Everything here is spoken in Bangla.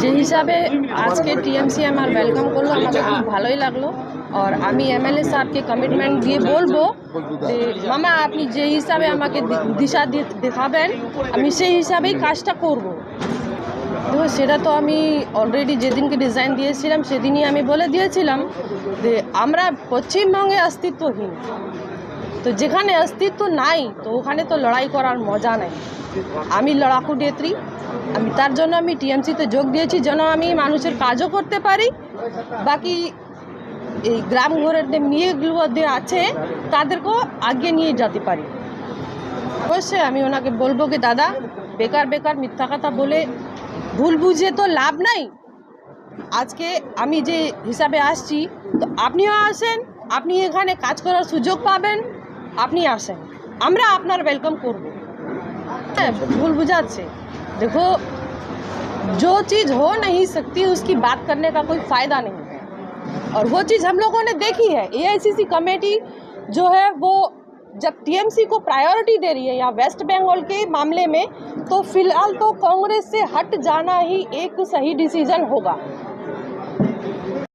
যে হিসাবে আজকে টিএমসি আমার ওয়েলকাম করল আমাকে খুব ভালোই লাগল। আর আমি এমএলএ স্যারকে কমিটমেন্ট দিয়ে বলব যে, মামা, আপনি যে হিসাবে আমাকে দিশা দেখাবেন, আমি সেই হিসাবেই কাজটা করব। দেখো সেটা তো আমি অলরেডি যেদিনকে ডিজাইন দিয়েছিলাম, সেদিনই আমি বলে দিয়েছিলাম যে, আমরা পশ্চিমবঙ্গে অস্তিত্বহীন। তো যেখানে অস্তিত্ব নাই, তো ওখানে তো লড়াই করার মজা নেই। আমি লড়াকু নেত্রী আমি তার জন্য আমি টিএমসিতে যোগ দিয়েছি, যেন আমি মানুষের কাজও করতে পারি। বাকি এই গ্রাম ঘরের যে মেয়েগুলো যে আছে, তাদেরকেও আগে নিয়ে যেতে পারি। অবশ্যই আমি ওনাকে বলব কি, দাদা, বেকার বেকার, মিথ্যা কথা বলে ভুল বুঝে তো লাভ নাই। আজকে আমি যে হিসাবে আসছি, তো আপনিও আসেন, আপনি এখানে কাজ করার সুযোগ পাবেন, আপনি আসেন। আমরা আপনার ওয়েলকাম করব। হ্যাঁ ভুল बुझाচ্ছে देखो, जो चीज़ हो नहीं सकती, उसकी बात करने का कोई फ़ायदा नहीं है। और वो चीज़ हम लोगों ने देखी है। एआईसीसी कमेटी जो है, वो जब टीएमसी को प्रायोरिटी दे रही है यहाँ वेस्ट बंगाल के मामले में तो फ़िलहाल तो कांग्रेस से हट जाना ही एक सही डिसीज़न होगा।